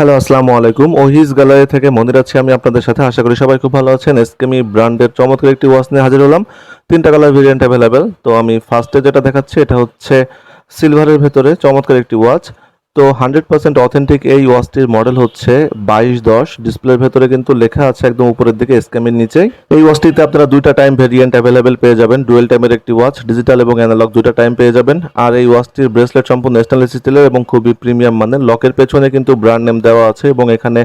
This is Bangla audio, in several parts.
হ্যালো আসসালামু আলাইকুম। ওহিস গ্যালারি থেকে মন্দির আছি আমি আপনাদের সাথে। আশা করি সবাই খুব ভালো আছেন। এসকেমি ব্র্যান্ডের চমৎকার একটি ওয়াচ নিয়ে হাজির হলাম। তিনটা কালার ভেরিয়েন্ট অ্যাভেলেবেল তো আমি ফার্স্টে যেটা দেখাচ্ছি, এটা হচ্ছে সিলভারের ভেতরে চমৎকার একটি ওয়াচ তো হান্ড্রেড পার্সেন্ট অথেন্টিক এই ওয়াচটির মডেল হচ্ছে বাইশ দশ। ডিসপ্লের ভেতরে কিন্তু লেখা আছে একদম উপরের দিকে স্ক্যামের নিচে এই ওয়াচটিতে আপনারা দুইটা টাইম ভেরিয়েন্ট অ্যাভেলেবেল পেয়ে যাবেন। ডুয়েল টাইমের একটি ওয়াচ ডিজিটাল এবং অ্যানালগ দুইটা টাইম পেয়ে যাবেন। আর এই ওয়াচটির ব্রেসলেট সম্পূর্ণ স্টেনলেস স্টিলের এবং খুবই প্রিমিয়াম মানের। লকের পেছনে কিন্তু ব্র্যান্ড নেম দেওয়া আছে এবং এখানে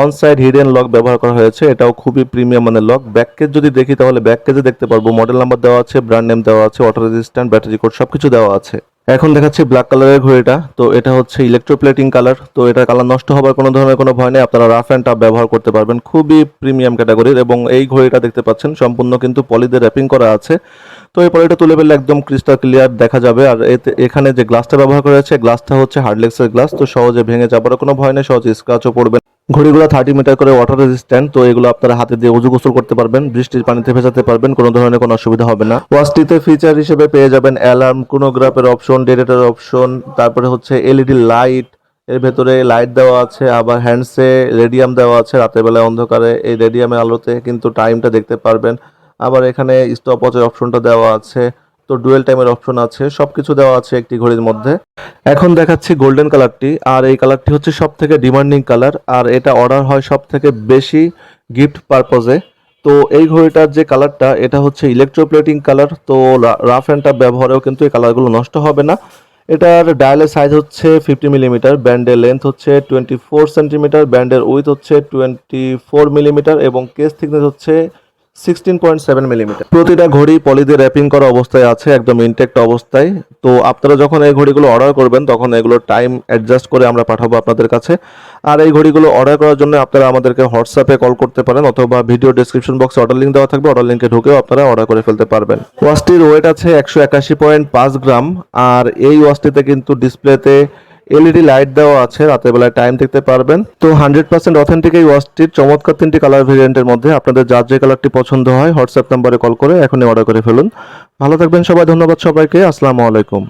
অন সাইড হিডেন লক ব্যবহার করা হয়েছে। এটাও খুবই প্রিমিয়াম মানের লক ব্যাক কেজ যদি দেখি তাহলে ব্যাক কেজে দেখতে পারব। মডেল নাম্বার দেওয়া আছে ব্র্যান্ড নেম দেওয়া আছে অটো রেজিস্ট্যান্ট ব্যাটারি কোড সবকিছু দেওয়া আছে। এখন দেখাচ্ছি ব্ল্যাক কালারের ঘড়িটা। তো এটা হচ্ছে ইলেকট্রোপ্লেটিং কালার তো এটা কালার নষ্ট হওয়ার কোনো ধরনের কোনো ভয় নেই। আপনারা রাফ অ্যান্ড টাফ ব্যবহার করতে পারবেন। খুবই প্রিমিয়াম ক্যাটাগরির এবং এই ঘড়িটা দেখতে পাচ্ছেন, সম্পূর্ণ কিন্তু পলিতে র্যাপিং করা আছে। তো এই পলিটা তুলে ফেললে একদম ক্রিস্টাল ক্লিয়ার দেখা যাবে। আর এতে, এখানে যে গ্লাসটা ব্যবহার করা হয়েছে গ্লাসটা হচ্ছে হার্ডলেক্সের গ্লাস তো সহজে ভেঙে যাবার কোনো ভয় নেই, সহজে স্ক্রাচও পড়বে। ঘড়িগুলো থার্টি মিটার করে ওয়াটার রেজিস্ট্যান্ট তো এগুলো আপনারা হাতে দিয়ে উজু গোসল করতে পারবেন, বৃষ্টির পানিতে ভেজাতে পারবেন, কোনো ধরনের কোনো অসুবিধা হবে না। ওয়াচটিতে ফিচার হিসেবে পেয়ে যাবেন অ্যালার্ম কোনোগ্রাফের অপশন ডেটেটার অপশন তারপরে হচ্ছে এলইডি লাইটের ভেতরে লাইট দেওয়া আছে, আবার হ্যান্ডসে রেডিয়াম দেওয়া আছে, রাতের বেলায় অন্ধকারে এই রেডিয়ামের আলোতে কিন্তু টাইমটা দেখতে পারবেন। আবার এখানে স্টপ অপশনটা দেওয়া আছে। তো ডুয়েল টাইমের অপশন আছে সব কিছু দেওয়া আছে একটি ঘড়ির মধ্যে। এখন দেখাচ্ছি গোল্ডেন কালারটি, আর এই কালারটি হচ্ছে সব থেকে ডিমান্ডিং কালার, আর এটা অর্ডার হয় সব থেকে বেশি গিফট পারপজে। তো এই ঘড়িটার যে কালারটা, এটা হচ্ছে ইলেকট্রোপ্লেটিং কালার, তো রাফ অ্যান্ড টাফ ব্যবহারেও কিন্তু এই কালারগুলো নষ্ট হবে না। এটার ডায়ালের সাইজ হচ্ছে ফিফটি মিলিমিটার ব্যান্ডের লেন্থ হচ্ছে টোয়েন্টি ফোর সেন্টিমিটার ব্যান্ডের উইথ হচ্ছে টোয়েন্টি ফোর মিলিমিটার এবং কেস থিকনেস হচ্ছে সিক্সটিন পয়েন্ট সেভেন মিলিমিটার প্রতিটা ঘড়ি পলি দিয়ে র্যাপিং করা অবস্থায় আছে, একদম ইনটেক্ট অবস্থায়। তো আপনারা যখন এই ঘড়িগুলো অর্ডার করবেন, তখন এগুলো টাইম অ্যাডজাস্ট করে আমরা পাঠাবো আপনাদের কাছে। আর এই ঘড়িগুলো অর্ডার করার জন্য আপনারা আমাদেরকে হোয়াটসঅ্যাপে কল করতে পারেন, অথবা ভিডিও ডেসক্রিপশন বক্সে অর্ডার লিঙ্ক দেওয়া থাকবে অর্ডার লিঙ্কে ঢুকেও আপনারা অর্ডার করে ফেলতে পারবেন। ওয়াচটির ওয়েট আছে একশো একাশি পয়েন্ট পাঁচ গ্রাম, আর এই ওয়াচটিতে কিন্তু ডিসপ্লেতে এলইডি লাইট দেওয়া আছে, রাতের বেলায় টাইম দেখতে পারবেন। তো হান্ড্রেড পার্সেন্ট অথেন্টিক এই ওয়াচটির চমৎকার তিনটি কালার ভেরিয়েন্টের মধ্যে আপনাদের যার যে কালারটি পছন্দ হয় হোয়াটসঅ্যাপ নাম্বারে কল করে এখনই অর্ডার করে ফেলুন। ভালো থাকবেন সবাই, ধন্যবাদ সবাইকে, আসসালামু আলাইকুম।